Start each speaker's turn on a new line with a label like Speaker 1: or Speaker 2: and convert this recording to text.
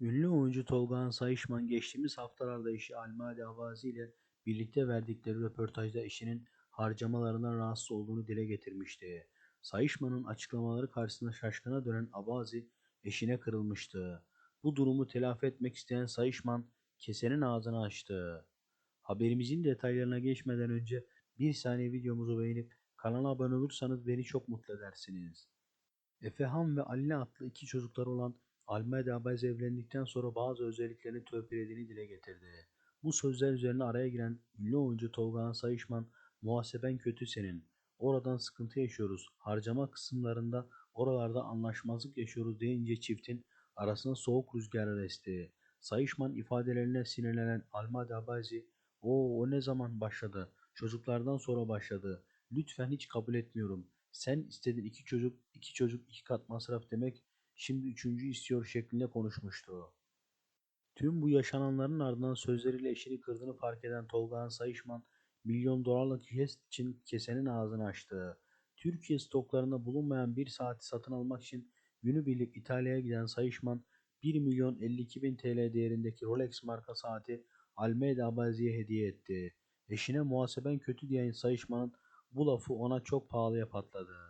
Speaker 1: Ünlü oyuncu Tolgahan Sayışman geçtiğimiz haftalarda eşi Almade Avazi ile birlikte verdikleri röportajda eşinin harcamalarından rahatsız olduğunu dile getirmişti. Sayışman'ın açıklamaları karşısında şaşkına dönen Abazi eşine kırılmıştı. Bu durumu telafi etmek isteyen Sayışman kesenin ağzını açtı. Haberimizin detaylarına geçmeden önce bir saniye videomuzu beğenip kanala abone olursanız beni çok mutlu edersiniz. Efehan ve Alina adlı iki çocukları olan Almeda Abazi evlendikten sonra bazı özelliklerini törpülediğini dile getirdi. Bu sözler üzerine araya giren ünlü oyuncu Tolgahan Sayışman, muhaseben kötü senin, oradan sıkıntı yaşıyoruz, harcama kısımlarında oralarda anlaşmazlık yaşıyoruz. deyince çiftin arasına soğuk rüzgarlar esti. Sayışman ifadelerine sinirlenen Almada Abazi, o o ne zaman başladı, çocuklardan sonra başladı, lütfen hiç kabul etmiyorum, sen istedin iki çocuk, iki çocuk iki kat masraf demek, şimdi üçüncü istiyor şeklinde konuşmuştu. Tüm bu yaşananların ardından sözleriyle eşini kırdığını fark eden Tolgahan Sayışman, milyon dolarlık jest için kesenin ağzını açtı. Türkiye stoklarında bulunmayan bir saati satın almak için günübirlik İtalya'ya giden Sayışman, 1 milyon 52 bin TL değerindeki Rolex marka saati Almeida Abazi'ye hediye etti. Eşine muhaseben kötü diyen Sayışman'ın bu lafı ona çok pahalıya patladı.